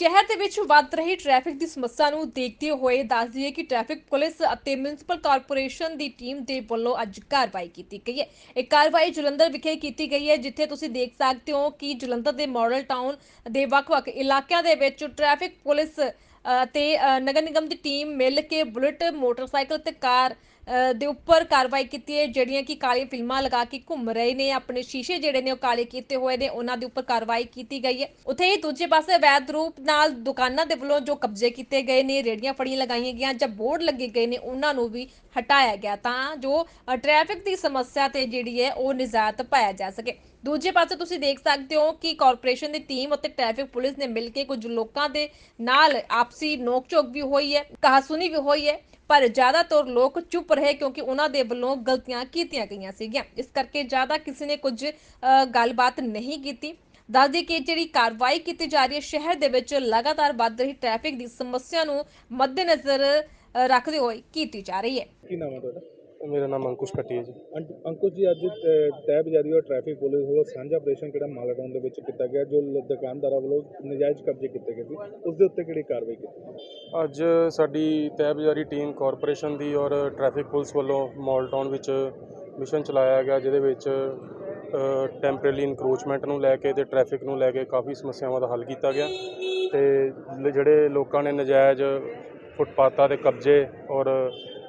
ਸ਼ਹਿਰ ਦੇ ਵਿੱਚ ਵੱਧ ਰਹੀ ਟ੍ਰੈਫਿਕ ਦੀ ਸਮੱਸਿਆ ਨੂੰ ਦੇਖਦੇ ਹੋਏ ਦੱਸ ਦਈਏ ਕਿ ਟ੍ਰੈਫਿਕ ਪੁਲਿਸ ਅਤੇ ਮਿਊਨਿਸਪਲ ਕਾਰਪੋਰੇਸ਼ਨ ਦੀ ਟੀਮ ਦੇ ਵੱਲੋਂ ਅੱਜ ਕਾਰਵਾਈ ਕੀਤੀ ਗਈ ਹੈ। ਇਹ ਕਾਰਵਾਈ ਜਲੰਧਰ ਵਿਖੇ ਕੀਤੀ ਗਈ ਹੈ, ਜਿੱਥੇ ਤੁਸੀਂ ਦੇਖ ਸਕਦੇ ਹੋ ਕਿ ਜਲੰਧਰ ਦੇ ਮਾਡਲ ਟਾਊਨ ਦੇ ਵੱਖ-ਵੱਖ ਇਲਾਕਿਆਂ ਦੇ ਵਿੱਚ ਟ੍ਰੈਫਿਕ ਪੁਲਿਸ ਤੇ ਨਗਰ ਨਿਗਮ ਦੀ ਟੀਮ ਮਿਲ ਕੇ ਬੁਲਟ, ਮੋਟਰਸਾਈਕਲ ਤੇ ਕਾਰ ਦੇ ਉੱਪਰ ਕਾਰਵਾਈ ਕੀਤੀ ਹੈ, ਜਿਹੜੀਆਂ ਕਿ ਕਾਲੀ ਫਿਲਮਾਂ ਲਗਾ ਕੇ ਘੁੰਮ ਰਹੇ ਨੇ, ਆਪਣੇ ਸ਼ੀਸ਼ੇ ਜਿਹੜੇ ਨੇ ਉਹ ਕਾਲੇ ਕੀਤੇ ਹੋਏ ਨੇ, ਉਹਨਾਂ ਦੇ ਉੱਪਰ ਕਾਰਵਾਈ ਕੀਤੀ ਗਈ ਹੈ। ਉੱਥੇ ਹੀ ਦੂਜੇ ਪਾਸੇ ਵੈਦ ਰੂਪ ਨਾਲ ਦੁਕਾਨਾਂ ਦੇ ਵੱਲੋਂ ਜੋ ਕਬਜ਼ੇ ਕੀਤੇ ਗਏ ਨੇ, ਰੇੜੀਆਂ ਫੜੀਆਂ ਲਗਾਈਆਂ ਗਈਆਂ, ਜਾਂ ਬੋਰਡ ਲੱਗੇ ਗਏ ਨੇ, ਉਹਨਾਂ ਨੂੰ ਵੀ ਹਟਾਇਆ ਗਿਆ ਤਾਂ ਜੋ ਟ੍ਰੈਫਿਕ ਦੀ ਸਮੱਸਿਆ ਤੇ ਜਿਹੜੀ ਹੈ ਉਹ ਨਿਜ਼ਾਤ ਪਾਇਆ ਜਾ ਸਕੇ। ਦੂਜੇ ਪਾਸੇ ਤੁਸੀਂ ਦੇਖ ਸਕਦੇ ਹੋ ਕਿ ਕਾਰਪੋਰੇਸ਼ਨ ਦੀ ਟੀਮ ਅਤੇ ਟ੍ਰੈਫਿਕ ਪੁਲਿਸ ਨੇ ਮਿਲ ਕੇ ਕੁਝ ਲੋਕਾਂ ਦੇ ਨਾਲ ਆਪਸੀ ਨੋਕ-ਝੋਕ ਵੀ ਹੋਈ ਹੈ ਕਹਾਸੁਣੀ ਵੀ ਹੋਈ ਹੈ। ਪਰ ਜ਼ਿਆਦਾਤਰ ਲੋਕ ਚੁੱਪ ਰਹੇ ਕਿਉਂਕਿ ਉਹਨਾਂ ਦੇ ਵੱਲੋਂ ਗਲਤੀਆਂ ਕੀਤੀਆਂ ਗਈਆਂ ਸੀਗੀਆਂ। ਇਸ ਕਰਕੇ ਜ਼ਿਆਦਾ ਕਿਸੇ ਨੇ ਕੁਝ ਅ, ਗੱਲਬਾਤ ਨਹੀਂ ਕੀਤੀ। ਦੱਸਦੇ ਕਿ ਜਿਹੜੀ ਕਾਰਵਾਈ ਕੀਤੀ ਜਾ ਰਹੀ ਹੈ ਸ਼ਹਿਰ ਦੇ ਵਿੱਚ ਲਗਾਤਾਰ ਵੱਧ ਰਹੀ ਟ੍ਰੈਫਿਕ ਦੀ ਸਮੱਸਿਆ ਨੂੰ ਮੱਦੇਨਜ਼ਰ ਅ, ਰੱਖਦੇ ਹੋਏ ਕੀਤੀ ਜਾ ਰਹੀ ਹੈ। ਕੀ ਨਾਮ ਹੈ ਤੁਹਾਡਾ? ਮੇਰਾ ਨਾਮ ਅੰਕੁਸ਼ ਕੱਟੀ ਹੈ ਜੀ। ਅੰਕ- ਅੰਕੁਸ਼ ਜੀ ਅੱਜ ਤੈਅ ਬਜਾਰੀ ਔਰ ਟ੍ਰੈਫਿਕ ਪੁਲਿਸ ਵੱਲੋਂ ਸਾਂਝਾ ਆਪਰੇਸ਼ਨ ਕਿਹੜਾ ਮਾਲਾਟਾਊਨ ਦੇ ਵਿੱਚ ਕੀਤਾ ਗਿਆ ਜੋ ਲ- ਦੁਕਾਨਦਾਰਾਂ ਵੱਲੋਂ ਨਜਾਇਜ਼ ਕਬਜ਼ੇ ਕੀਤੇ ਗਏ ਸੀ ਉਸ ਦੇ ਉੱਤੇ ਕਿਹੜੀ ਕਾਰਵਾਈ ਕੀਤੀ? ਅੱਜ ਸਾਡੀ ਤਹਿਬਜ਼ਾਰੀ ਟੀਮ ਕਾਰਪੋਰੇਸ਼ਨ ਦੀ ਔਰ ਟ੍ਰੈਫਿਕ ਪੁਲਿਸ ਵੱਲੋਂ ਮਾਲ ਟਾਊਨ ਵਿੱਚ ਮਿਸ਼ਨ ਚਲਾਇਆ ਗਿਆ ਜਿਹਦੇ ਵਿੱਚ ਟੈਂਪਰੇਰੀ ਇਨਕਰੋਚਮੈਂਟ ਨੂੰ ਲੈ ਕੇ ਤੇ ਟ੍ਰੈਫਿਕ ਨੂੰ ਲੈ ਕੇ ਕਾਫੀ ਸਮੱਸਿਆਵਾਂ ਦਾ ਹੱਲ ਕੀਤਾ ਗਿਆ ਤੇ ਲ- ਜਿਹੜੇ ਲੋਕਾਂ ਨੇ ਨਜਾਇਜ਼ ਫੁੱਟਪਾਥਾਂ ਦੇ ਕਬਜ਼ੇ ਔਰ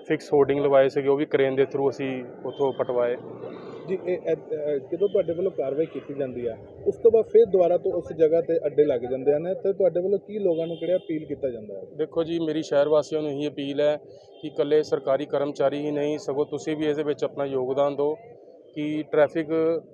ਫਿਕਸ ਹੋਰਡਿੰਗ ਲਵਾਏ ਸੀਗੇ ਉਹ ਵੀ ਕ੍ਰੇਨ ਦੇ ਥਰੂ ਅਸੀਂ ਉੱਥੋਂ ਪਟਵਾਏ। ਜੀ ਇਹ ਜਦੋਂ ਤੁਹਾਡੇ ਵੱਲੋਂ ਕਾਰਵਾਈ ਕੀਤੀ ਜਾਂਦੀ ਆ ਉਸ ਤੋਂ ਬਾਅਦ ਫਿਰ ਦੁਬਾਰਾ ਤੋਂ ਉਸ ਜਗ੍ਹਾ ਤੇ ਅੱਡੇ ਲੱਗ ਜਾਂਦੇ ਹਨ ਤੇ ਤੁਹਾਡੇ ਵੱਲੋਂ ਕੀ ਲੋਕਾਂ ਨੂੰ ਕਿਹੜਾ ਅਪੀਲ ਕੀਤਾ ਜਾਂਦਾ ਹੈ? ਦੇਖੋ ਜੀ ਮੇਰੀ ਸ਼ਹਿਰ ਵਾਸੀਆਂ ਨੂੰ ਇਹੀ ਅਪੀਲ ਹੈ ਕਿ ਇਕੱਲੇ ਸਰਕਾਰੀ ਕਰਮਚਾਰੀ ਹੀ ਨਹੀਂ ਸਗੋਂ ਤੁਸੀਂ ਵੀ ਇਹਦੇ ਵਿੱਚ ਆਪਣਾ ਯੋਗਦਾਨ ਦਿਓ ਕਿ ਟ੍ਰੈਫਿਕ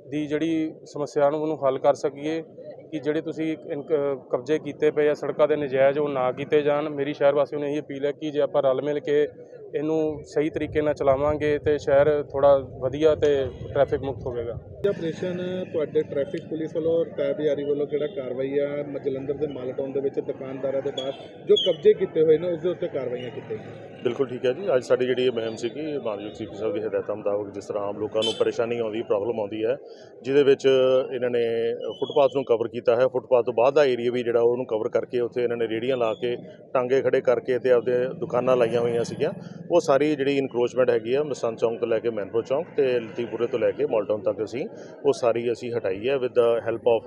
ਦੀ ਜਿਹੜੀ ਸਮੱਸਿਆ ਨੂੰ ਉਹਨੂੰ ਹੱਲ ਕਰ ਸਕੀਏ। ਕਿ ਜਿਹੜੇ ਤੁਸੀਂ ਇਨਕ- ਕਬਜ਼ੇ ਕੀਤੇ ਪਏ ਆ, ਸੜਕਾਂ ਦੇ ਨਜਾਇਜ਼ ਉਹ ਨਾ ਕੀਤੇ ਜਾਣ। ਮੇਰੀ ਸ਼ਹਿਰ ਵਾਸੀਆਂ ਨੂੰ ਇਹੀ ਅਪੀਲ ਹੈ ਕਿ ਜੇ ਆਪਾਂ ਰਲ ਮਿਲ ਕੇ ਇਹਨੂੰ ਸਹੀ ਤਰੀਕੇ ਨਾਲ ਚਲਾਵਾਂਗੇ ਤੇ ਸ਼ਹਿਰ ਥੋੜਾ ਵਧੀਆ ਤੇ ਟ੍ਰੈਫਿਕ ਮੁਕਤ ਹੋਵੇਗਾ। ਇਹ ਆਪਰੇਸ਼ਨ ਤੁਹਾਡੇ ਟ੍ਰੈਫਿਕ ਪੁਲਿਸ ਵੱਲੋਂ ਔਰ ਤੈਅ ਵੱਲੋਂ ਕਿਹੜਾ ਕਾਰਵਾਈ ਆ? ਜਲੰਧਰ ਦੇ ਮਾਲਾਟਾਊਨ ਦੇ ਵਿੱਚ ਦੁਕਾਨਦਾਰਾਂ ਦੇ ਬਾਹਰ ਜੋ ਕਬਜ਼ੇ ਕੀਤੇ ਹੋਏ ਨੇ ਉਸ ਦੇ ਉੱਤੇ ਕਾਰਵਾਈਆਂ ਕੀਤੀਆਂ ਗਈਆਂ। ਬਿਲਕੁਲ ਠੀਕ ਹੈ ਜੀ। ਅੱਜ ਸਾਡੀ ਜਿਹੜੀ ਇਹ ਮੁਹਿੰਮ ਸੀਗੀ, ਮਾਨਯੋਗ ਸੀਪੀ ਸਾਹਿਬ ਦੀ ਹਦਾਇਤਾਂ ਮੁਤਾਬਕ ਜਿਸ ਤਰ੍ਹਾਂ ਆਮ ਲੋਕਾਂ ਨੂੰ ਪਰੇਸ਼ਾਨੀ ਆਉਂਦੀ ਪ੍ਰੋਬਲਮ ਆਉਂਦੀ ਹੈ, ਜਿਹਦੇ ਵਿੱਚ ਇਹਨਾਂ ਨੇ ਫੁੱਟਪਾਥ ਨੂੰ ਕਵਰ ਕੀਤਾ ਹੈ। ਫੁੱਟਪਾਥ ਤੋਂ ਬਾਅਦ ਦਾ ਏਰੀਆ ਵੀ ਜਿਹੜਾ ਉਹਨੂੰ ਕਵਰ ਕਰਕੇ ਉੱਥੇ ਇਹਨਾਂ ਨੇ ਰੇੜੀਆਂ ਲਾ ਕੇ, ਟਾਂਗੇ ਖੜੇ ਕਰਕੇ ਤੇ ਆਪਦੇ ਦੁਕਾਨਾਂ ਲਾਈਆਂ ਹੋਈਆਂ ਸੀਗੀਆਂ। ਉਹ ਸਾਰੀ ਜਿਹੜੀ ਇਨਕਰੋਚਮੈਂਟ ਹੈਗੀ ਆ ਮਸੰਨ ਚੌਂਕ ਤੋਂ ਲੈ ਕੇ ਮੈਨਪੁਰ ਚੌਂਕ ਤੇ ਲਤੀਪੁਰੇ ਤੋਂ ਲੈ ਕੇ ਮਾਲਟਾਊਨ ਤੱਕ ਅਸੀਂ, ਉਹ ਸਾਰੀ ਅਸੀਂ ਹਟਾਈ ਹੈ ਵਿਦ ਦਾ ਹੈਲਪ ਆਫ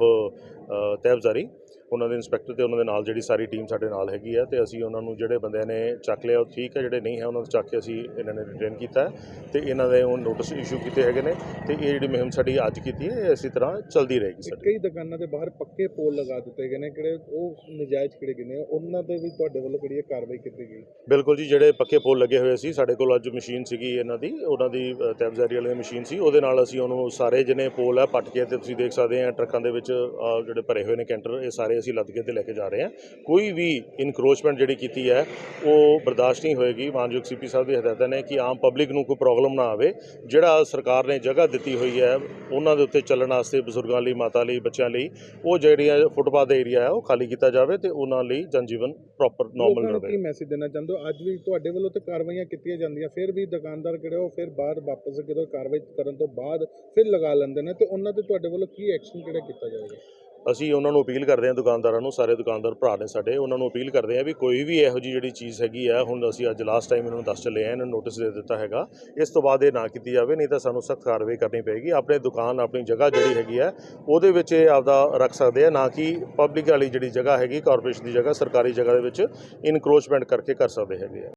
ਤੈਬਜ਼ਾਰੀ ਉਹਨਾਂ ਦੇ ਇੰਸਪੈਕਟਰ ਤੇ ਉਹਨਾਂ ਦੇ ਨਾਲ ਜਿਹੜੀ ਸਾਰੀ ਟੀਮ ਸਾਡੇ ਨਾਲ ਹੈਗੀ ਹੈ ਤੇ ਅਸੀਂ ਉਹਨਾਂ ਨੂੰ ਜਿਹੜੇ ਬੰਦਿਆਂ ਨੇ ਚੱਕ ਲਿਆ, ਉਹ ਠੀਕ ਹੈ ਜਿਹੜੇ ਨਹੀਂ ਹੈ ਉਹਨਾਂ ਨੂੰ ਚੱਕ ਕੇ ਅਸੀਂ ਇਹਨਾਂ ਨੇ ਰਿਟੇਨ ਕੀਤਾ ਤੇ ਇਹਨਾਂ ਦੇ ਉਹ ਨੋਟਿਸ ਇਸ਼ੂ ਕੀਤੇ ਹੈਗੇ ਨੇ ਤੇ ਇਹ ਜਿਹੜੀ ਮੁਹਿੰਮ ਸਾਡੀ ਅੱਜ ਕੀਤੀ ਹੈ ਇਹ ਇਸੇ ਤਰ੍ਹਾਂ ਚੱਲਦੀ ਰਹੇਗੀ ਸਾਡੀ। ਕਈ ਦੁਕਾਨਾਂ ਦੇ ਬਾਹਰ ਪੱਕੇ ਪੋਲ ਲਗਾ ਦਿੱਤੇ ਗਏ ਨੇ ਕਿਹੜੇ ਉਹ ਨਜਾਇਜ਼ ਕਿਹੜੇ ਗਏ ਨੇ ਉਹਨਾਂ ਤੇ ਵੀ ਤੁਹਾਡੇ ਵੱਲੋਂ ਕਿਹੜੀ ਕਾਰਵਾਈ ਕੀਤੀ ਗਈ? ਬਿਲਕੁਲ ਜੀ ਜਿਹੜੇ ਪੱਕੇ ਪੋਲ ਲੱਗੇ ਹੋਏ ਸੀ ਸਾਡੇ ਕੋਲ ਅੱਜ ਮਸ਼ੀਨ ਸੀਗੀ ਇਹਨਾਂ ਦੀ ਉਹਨਾਂ ਦੀ ਤੈਬਜ਼ਾਰੀ ਵਾਲੀ ਮਸ਼ੀਨ ਸੀ ਉਹਦੇ ਨਾਲ ਅਸੀਂ ਉਹਨੂੰ ਸਾਰੇ ਜਿਹਨੇ ਪੋਲ ਹੈ ਪੱਟ ਕੇ ਤੇ ਤੁਸੀਂ ਦੇਖ ਸਕਦੇ ਆ ਟਰੱਕਾਂ ਦੇ ਵਿੱਚ ਜਿਹੜੇ ਭਰੇ ਹੋਏ ਨੇ ਕੈਂਟਰ ਇਹ ਸਾਰੇ ਅਸੀਂ ਲੱਦ ਕੇ ਤੇ ਲੈ ਕੇ ਜਾ ਰਹੇ ਹਾਂ ਕੋਈ ਵੀ ਇਨਕਰੋਚਮੈਂਟ ਜਿਹੜੀ ਕੀਤੀ ਹੈ ਉਹ ਬਰਦਾਸ਼ਤ ਨਹੀਂ ਹੋਏਗੀ ਮਾਨਯੋਗ ਸੀਪੀ ਸਾਹਿਬ ਦੀ ਹਦਾਇਤਾਂ ਨੇ ਕਿ ਆਮ ਪਬਲਿਕ ਨੂੰ ਕੋਈ ਪ੍ਰੋਬਲਮ ਨਾ ਆਵੇ। ਜਿਹੜਾ ਸਰਕਾਰ ਨੇ ਜਗ੍ਹਾ ਦਿੱਤੀ ਹੋਈ ਹੈ ਉਹਨਾਂ ਦੇ ਉੱਤੇ ਚੱਲਣ ਵਾਸਤੇ ਬਜ਼ੁਰਗਾਂ ਲਈ ਮਾਤਾ ਲਈ ਬੱਚਿਆਂ ਲਈ ਉਹ ਜਿਹੜੀਆਂ ਫੁੱਟਪਾਥ ਦਾ ਏਰੀਆ ਹੈ ਉਹ ਖਾਲੀ ਕੀਤਾ ਜਾਵੇ ਤੇ ਉਹਨਾਂ ਲਈ ਜਨਜੀਵਨ ਪ੍ਰੋਪਰ ਨਾਰਮਲ ਰਹੇ। ਕੀ ਮੈਸੇਜ ਦੇਣਾ ਚਾਹੁੰਦੇ ਹੋ? ਅੱਜ ਵੀ ਤੁਹਾਡੇ ਵੱਲੋਂ ਤੇ ਕਾਰਵਾਈਆਂ ਕੀਤੀਆਂ ਜਾਂਦੀਆਂ ਫਿਰ ਵੀ ਦੁਕਾਨਦਾਰ ਕਿਹੜੇ ਉਹ ਫਿਰ ਬਾਹਰ ਵਾਪਸ ਜਦੋਂ ਕਾਰਵਾਈ ਕਰਨ ਤੋਂ ਬਾਅਦ ਫਿਰ ਲਗਾ ਲੈਂਦੇ ਨੇ ਤੇ ਉਹਨਾਂ ਤੇ ਤੁਹਾਡੇ ਵੱਲੋਂ ਕੀ ਐਕਸ਼ਨ ਕਿਹੜਾ ਕੀਤਾ ਜਾਵੇਗਾ? ਅਸੀਂ ਉਹਨਾਂ ਨੂੰ ਅਪੀਲ ਕਰਦੇ ਹਾਂ, ਦੁਕਾਨਦਾਰਾਂ ਨੂੰ, ਸਾਰੇ ਦੁਕਾਨਦਾਰ ਭਰਾ ਨੇ ਸਾਡੇ, ਉਹਨਾਂ ਨੂੰ ਅਪੀਲ ਕਰਦੇ ਹਾਂ ਵੀ ਕੋਈ ਵੀ ਇਹੋ ਜਿਹੀ ਜਿਹੜੀ ਚੀਜ਼ ਹੈਗੀ ਆ, ਹੁਣ ਅਸੀਂ ਅੱਜ ਲਾਸਟ ਟਾਈਮ ਇਹਨਾਂ ਨੂੰ ਦੱਸ ਚੱਲੇ ਆ ਇਹਨਾਂ ਨੂੰ ਨੋਟਿਸ ਦੇ ਦਿੱਤਾ ਹੈਗਾ, ਇਸ ਤੋਂ ਬਾਅਦ ਇਹ ਨਾ ਕੀਤੀ ਜਾਵੇ, ਨਹੀਂ ਤਾਂ ਸਾਨੂੰ ਸਖਤ ਕਾਰਵਾਈ ਕਰਨੀ ਪਏਗੀ, ਆਪਣੇ ਦੁਕਾਨ, ਆਪਣੀ ਜਗ੍ਹਾ ਜਿਹੜੀ ਹੈਗੀ ਆ, ਉਹਦੇ ਵਿੱਚ ਇਹ ਆਪਦਾ ਰੱਖ ਸਕਦੇ ਆ, ਨਾ ਕਿ ਪਬਲਿਕ ਵਾਲੀ ਜਿਹੜੀ ਜਗ੍ਹਾ ਹੈਗੀ ਕਾਰਪੋਰੇਸ਼ਨ ਦੀ ਜਗ੍ਹਾ, ਸਰਕਾਰੀ ਜਗ੍ਹਾ ਦੇ ਵਿੱਚ ਇਨਕਰੋਚਮੈਂਟ ਕਰਕੇ ਕਰ ਸਕਦੇ ਹੈਗੇ ਆ।